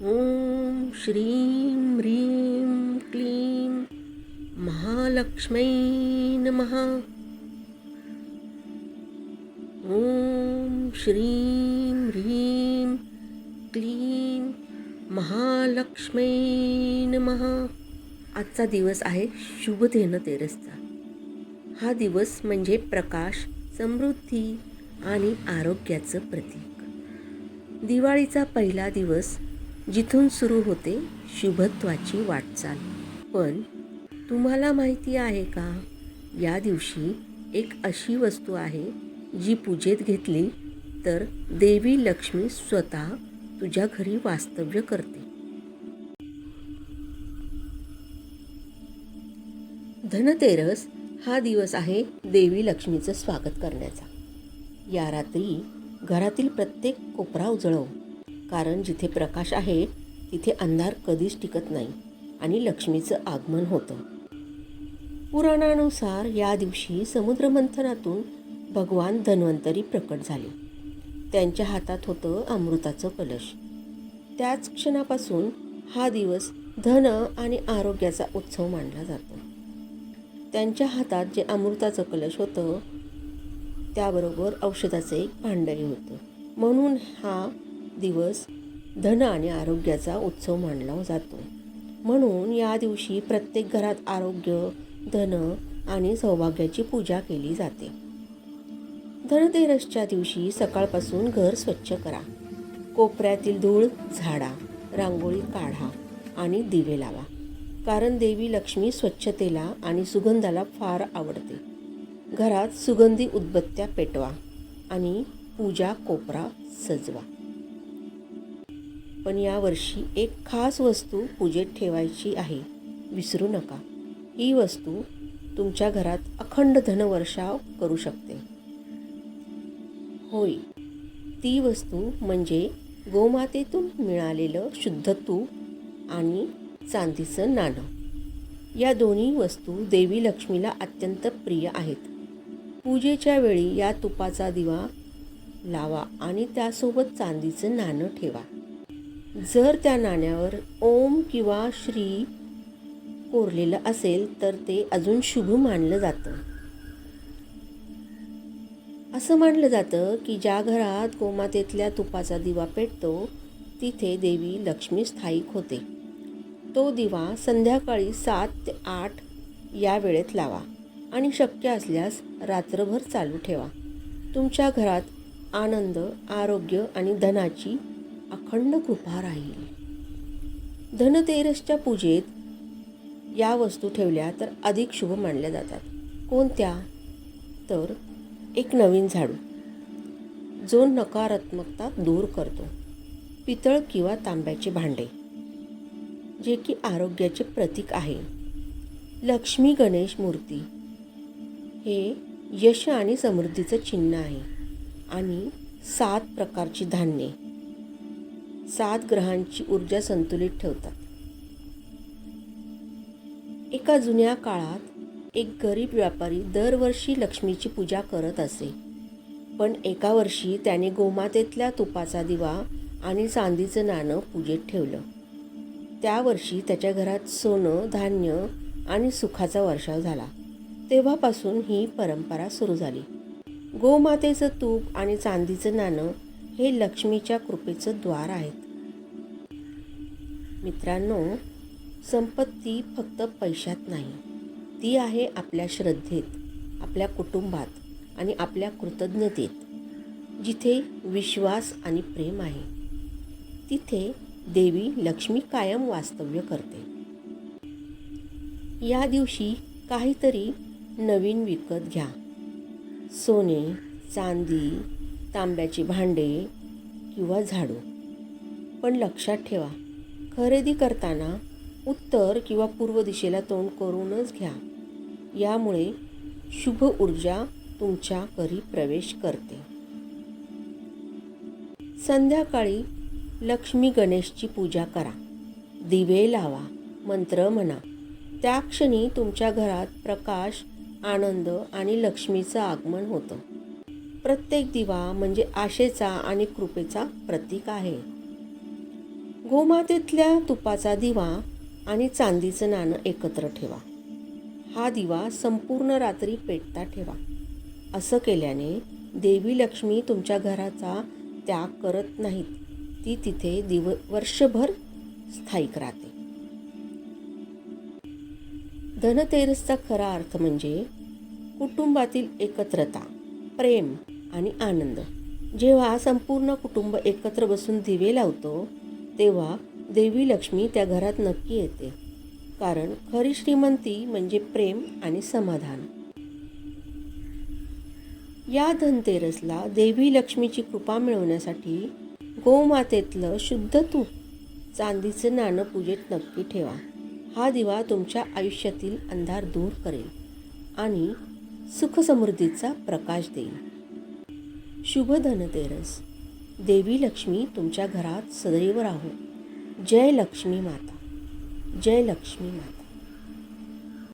ॐ श्रीं ह्रीं क्लीं महालक्ष्मै नमः। ॐ श्रीं ह्रीं क्लीं महालक्ष्मै नमः। आजचा दिवस आहे शुभ तेरसचा। हा दिवस म्हणजे प्रकाश समृद्धी आणि आरोग्याचं प्रतीक। दिवाळीचा पहिला दिवस जिथून सुरू होते शुभत्वाची वाटचाल. पण तुम्हाला माहिती आहे का? या दिवशी एक अशी वस्तू आहे जी पूजेत घेतली तर देवी लक्ष्मी स्वतः तुझ्या घरी वास्तव्य करते. धनतेरस हा दिवस आहे देवी लक्ष्मीचं स्वागत करण्याचा. या रात्री घरातील प्रत्येक कोपरा उजळव. कारण जिथे प्रकाश आहे तिथे अंधार कधीच टिकत नाही आणि लक्ष्मीचं आगमन होतं. पुराणानुसार या दिवशी समुद्रमंथनातून भगवान धन्वंतरी प्रकट झाले. त्यांच्या हातात होतं अमृताचं कलश. त्याच क्षणापासून हा दिवस धन आणि आरोग्याचा उत्सव मानला जातो. त्यांच्या हातात जे अमृताचं कलश होतं त्याबरोबर औषधाचं एक भांडही होतं. म्हणून हा दिवस धन आणि आरोग्याचा उत्सव मानला जातो. म्हणून या दिवशी प्रत्येक घरात आरोग्य धन आणि सौभाग्याची पूजा केली जाते. धनतेरसच्या दिवशी सकाळपासून घर स्वच्छ करा. कोपऱ्यातील धूळ झाडा रांगोळी काढा आणि दिवे लावा. कारण देवी लक्ष्मी स्वच्छतेला आणि सुगंधाला फार आवडते. घरात सुगंधी उदबत्त्या पेटवा आणि पूजा कोपरा सजवा. पण यावर्षी एक खास वस्तू पूजेत ठेवायची आहे. विसरू नका. ही वस्तू तुमच्या घरात अखंड धनवर्षाव करू शकते. होय. ती वस्तू म्हणजे गोमातेतून मिळालेलं शुद्ध तूप आणि चांदीचं नाणं. या दोन्ही वस्तू देवी लक्ष्मीला अत्यंत प्रिय आहेत. पूजेच्या वेळी या तुपाचा दिवा लावा आणि त्यासोबत चांदीचं नाणं ठेवा. जर त्या नाण्यावर ओम किंवा श्री कोरलेलं असेल तर ते अजून शुभ मानलं जातं. असं मानलं जातं की ज्या घरात गोमातेतल्या तुपाचा दिवा पेटतो तिथे देवी लक्ष्मी स्थायिक होते. तो दिवा संध्याकाळी सात ते आठ या वेळेत लावा आणि शक्य असल्यास रात्रभर चालू ठेवा. तुमच्या घरात आनंद आरोग्य आणि धनाची अखंड कृपा राहील. धनतेरसच्या पूजेत या वस्तू ठेवल्या तर अधिक शुभ मानल्या जातात. कोणत्या? तर एक नवीन झाडू. जो नकारात्मकता दूर करतो. पितळ किंवा तांब्याचे भांडे. जे की आरोग्याचे प्रतीक आहे. लक्ष्मी गणेश मूर्ती. हे यश आणि समृद्धीचं चिन्ह आहे. आणि सात प्रकारची धान्ये. सात ग्रहांची ऊर्जा संतुलित ठेवतात. एका जुन्या काळात एक गरीब व्यापारी दरवर्षी लक्ष्मीची पूजा करत असे. पण एका वर्षी त्याने गोमातेतल्या तुपाचा दिवा आणि चांदीचं नाणं पूजेत ठेवलं. त्या वर्षी त्याच्या घरात सोनं धान्य आणि सुखाचा वर्षाव झाला. तेव्हापासून ही परंपरा सुरू झाली. गोमातेचं तूप आणि चांदीचं नाणं हे लक्ष्मीच्या कृपेचं द्वार आहेत. मित्रांनो संपत्ती फक्त पैशात नाही. ती आहे आपल्या श्रद्धेत आपल्या कुटुंबात आणि आपल्या कृतज्ञतेत जिथे विश्वास आणि प्रेम आहे. तिथे देवी लक्ष्मी कायम वास्तव्य करते. या दिवशी काहीतरी नवीन विकत घ्या. सोने चांदी तांब्याची भांडे किंवा झाडू. पण लक्षात ठेवा खरेदी करताना उत्तर किंवा पूर्व दिशेला तोंड करूनच घ्या. यामुळे शुभ ऊर्जा तुमच्या घरी प्रवेश करते. संध्याकाळी लक्ष्मी गणेशची पूजा करा. दिवे लावा मंत्र म्हणा. त्या क्षणी तुमच्या घरात प्रकाश आनंद आणि लक्ष्मीचं आगमन होतं. प्रत्येक दिवा म्हणजे आशेचा आणि कृपेचा प्रतीक आहे. गोमातेतल्या तुपाचा दिवा आणि चांदीचं नाणं एकत्र ठेवा. हा दिवा संपूर्ण रात्री पेटता ठेवा. असं केल्याने देवी लक्ष्मी तुमच्या घराचा त्याग करत नाहीत. ती तिथे दिव वर्षभर स्थायिक राहते. धनतेरसचा खरा अर्थ म्हणजे कुटुंबातील एकत्रता प्रेम आणि आनंद. जेव्हा संपूर्ण कुटुंब एकत्र बसून दिवे लावतो तेव्हा देवी लक्ष्मी त्या घरात नक्की येते. कारण खरी श्रीमंती म्हणजे प्रेम आणि समाधान. या धनतेरसला देवी लक्ष्मीची कृपा मिळवण्यासाठी गोमातेतलं शुद्ध तूप चांदीचं नाणं पूजेत नक्की ठेवा. हा दिवा तुमच्या आयुष्यातील अंधार दूर करेल आणि सुखसमृद्धीचा प्रकाश देईल. शुभ धनतेरस देवी लक्ष्मी तुमच्या घरात सदैव राहो. जय लक्ष्मी माता. जय लक्ष्मी माता.